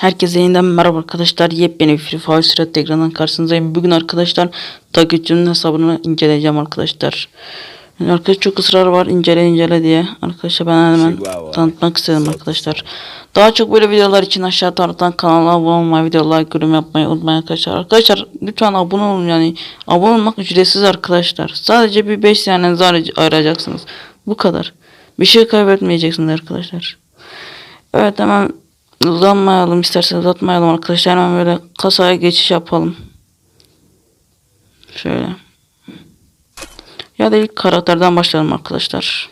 Herkese yeniden merhaba arkadaşlar. Yepyeni bir Free Fire Sürat ekranından karşınızdayım. Bugün arkadaşlar takipçimin hesabını inceleyeceğim arkadaşlar. Yani arkadaş çok ısrar var incele incele diye. Arkadaşlar ben hemen Chihuahua. tanıtmak istedim arkadaşlar. Daha çok böyle videolar için aşağı taraftan kanala abone olmayı, videolar like, yorum yapmayı unutmayın arkadaşlar. Arkadaşlar lütfen abone olun yani. Abone olmak ücretsiz arkadaşlar. Sadece bir 5 saniyenizi ayır- ayıracaksınız. Bu kadar. Bir şey kaybetmeyeceksiniz arkadaşlar. Evet hemen uzanmayalım isterseniz uzatmayalım arkadaşlar hemen böyle kasaya geçiş yapalım. Şöyle. Ya da ilk karakterden başlayalım arkadaşlar.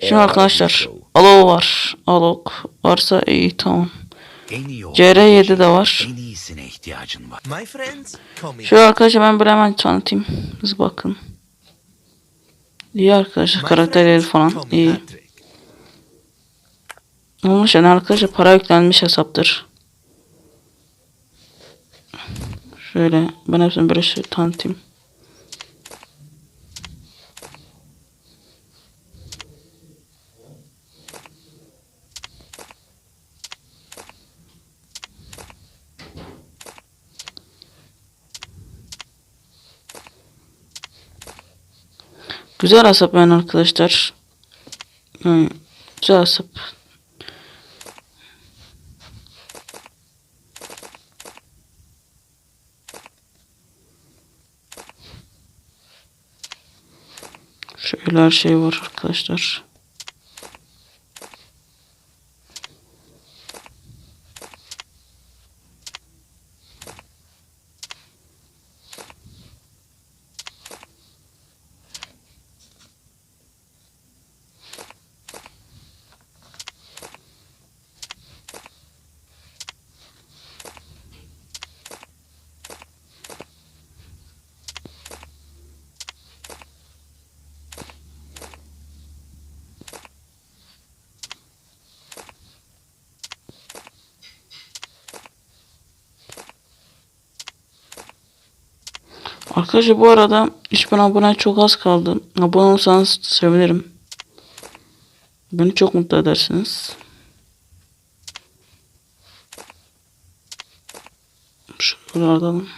Şimdi arkadaşlar Alok var. Alok varsa iyi tamam. En iyi CR7 de var. Şöyle arkadaşlar ben böyle hemen tanıtayım. Siz bakın. İyi arkadaşlar karakterleri falan iyi. Olmuş yani arkadaşlar para yüklenmiş hesaptır. Şöyle ben hepsini böyle şey tanıtayım. Güzel hesap yani arkadaşlar. Yani güzel hesap. Şöyle her şey var arkadaşlar. Arkadaşlar bu arada 3000 abone çok az kaldı. Abone olursanız sevinirim. Beni çok mutlu edersiniz. Şöyle alalım.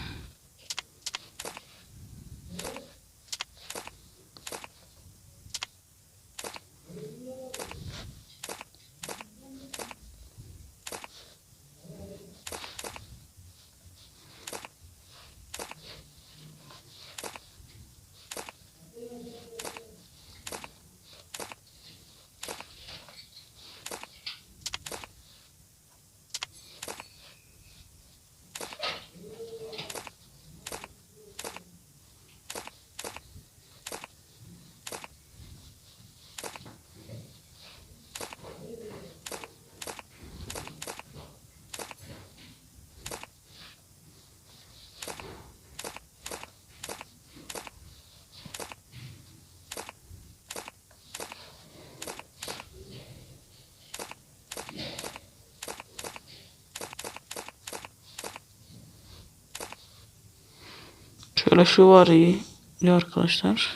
Şöyle şu var iyi. İyi arkadaşlar.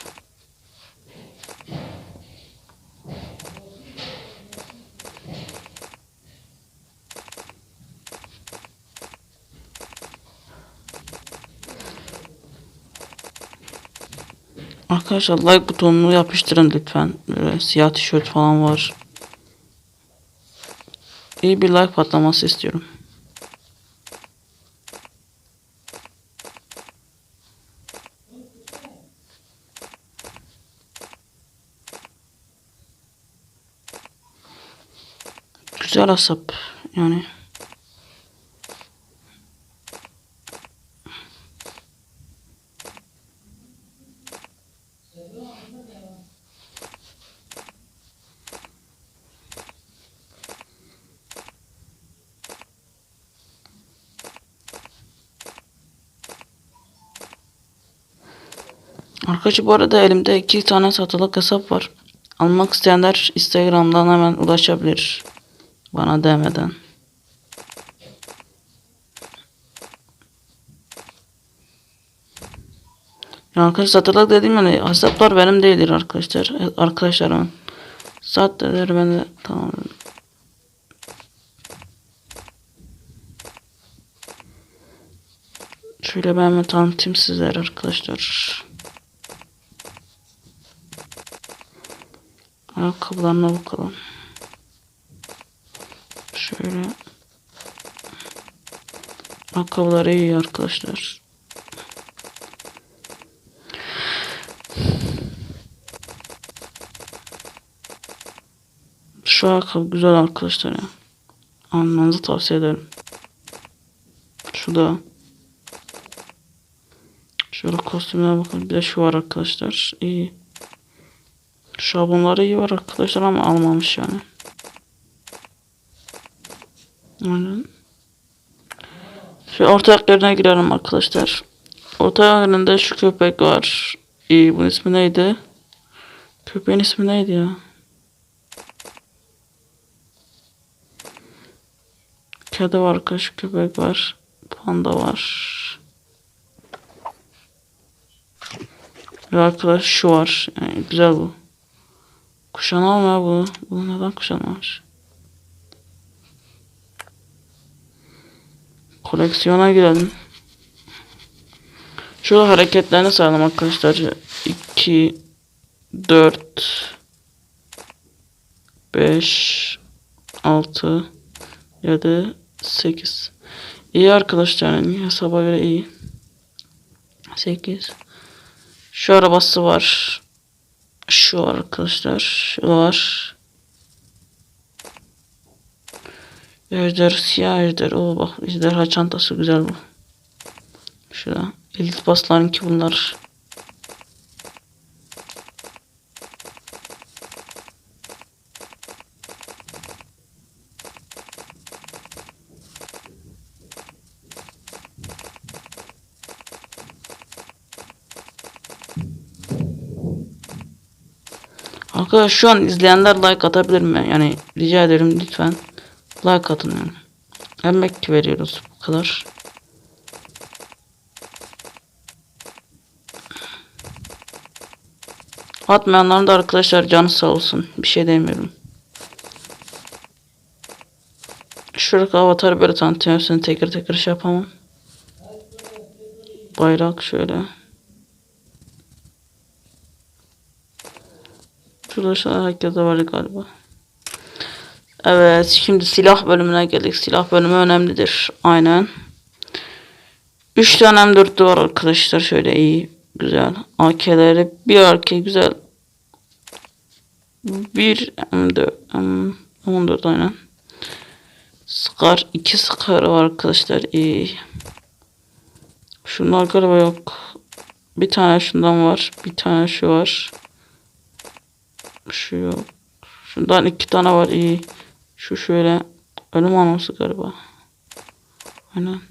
Arkadaşlar like butonunu yapıştırın lütfen. Böyle siyah tişört falan var. İyi bir like patlaması istiyorum. Güzel hesap yani. Arkadaşlar bu arada elimde iki tane satılık hesap var. Almak isteyenler Instagram'dan hemen ulaşabilir. Bana demeden. Yani arkadaşlar hatırlak dediğim yani hesaplar benim değildir arkadaşlar. E, Arkadaşlarım. Saat dediler ben de tamam. Şöyle ben bir tanıtayım sizler arkadaşlar. Ayakkabılarına bakalım. Şöyle. Ayakkabıları iyi arkadaşlar. Şu ayakkabı güzel arkadaşlar. Almanızı tavsiye ederim. Şu da. Şöyle kostümlere bakın. Bir de şu var arkadaşlar. İyi. Şablonları iyi var arkadaşlar ama almamış yani. Aynen. Şu orta yerine girelim arkadaşlar. Orta yerinde şu köpek var. İyi bunun ismi neydi? Köpeğin ismi neydi ya? Kedi var arkadaş, köpek var. Panda var. Ve arkadaş şu var. Yani güzel bu. Kuşanal mı ya bu? Bu neden kuşanmamış? Koleksiyona girelim. Şurada hareketlerini sayalım arkadaşlar. 2 4 5 6 7 8 İyi arkadaşlar yani hesaba göre iyi. 8 Şu arabası var. Şu arkadaşlar. Şu var. Ejder, siyah ejder. Oo bak ejderha çantası güzel bu. Şurada. Elit basların ki bunlar. Arkadaşlar şu an izleyenler like atabilir mi? Yani rica ederim lütfen like atın yani. Emek veriyoruz bu kadar. Atmayanların da arkadaşlar canı sağ olsun. Bir şey demiyorum. Şuradaki avatarı böyle tanıtıyorum. Hepsini tekrar tekrar şey yapamam. Bayrak şöyle. Şurada herkese var galiba. Evet şimdi silah bölümüne geldik. Silah bölümü önemlidir. Aynen. 3 tane M4'lü var arkadaşlar. Şöyle iyi. Güzel. AK'leri bir AK güzel. Bir M4. M, 14 aynen. Scar. 2 Scar var arkadaşlar. İyi. Şunlar galiba yok. Bir tane şundan var. Bir tane şu var. Şu yok. Şundan iki tane var iyi. Şu şöyle ölüm anonsu galiba. Aynen.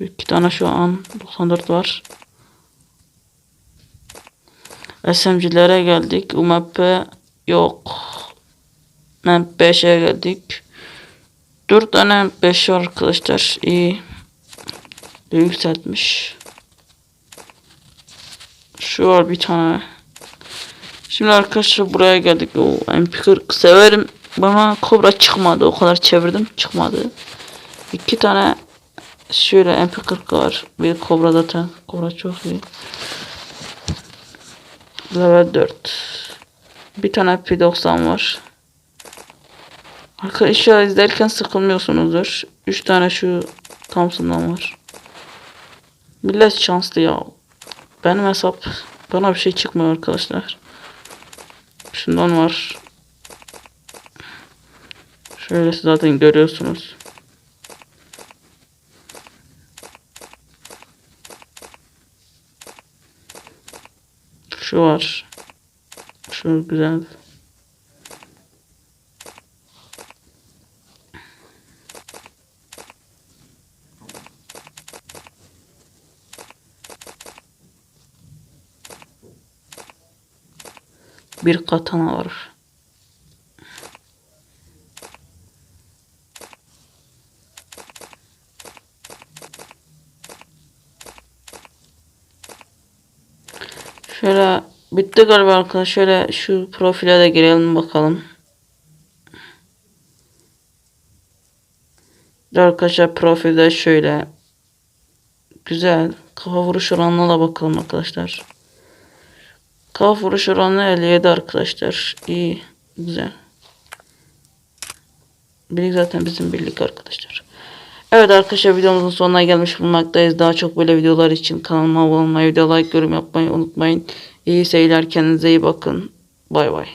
İki tane şu an 94 var. SMG'lere geldik. UMP yok. MP 5'e geldik. 4 tane 5 var arkadaşlar. İyi. Yükseltmiş. Şu var bir tane. Şimdi arkadaşlar buraya geldik. O MP40 severim. Bana kobra çıkmadı. O kadar çevirdim çıkmadı. İki tane şöyle MP40 var. Bir kobra zaten. Kobra çok iyi. Level 4. Bir tane P90 var. Arkadaşlar izlerken sıkılmıyorsunuzdur. 3 tane şu Thompson'dan var. Millet şanslı ya. Benim hesap bana bir şey çıkmıyor arkadaşlar. Şundan var. Şöyle zaten görüyorsunuz. Şu var. Şu güzel. Bir katana var. Şöyle bitti galiba arkadaşlar. Şöyle şu profile de girelim bakalım. Arkadaşlar profilde şöyle Güzel. Kafa vuruş oranına da bakalım arkadaşlar. Kafa vuruş oranı 57 arkadaşlar. İyi. Güzel. Birlik zaten bizim birlik arkadaşlar. Evet arkadaşlar videomuzun sonuna gelmiş bulunmaktayız. Daha çok böyle videolar için kanalıma abone olmayı, video like, yorum yapmayı unutmayın. İyi seyirler. Kendinize iyi bakın. Bay bay.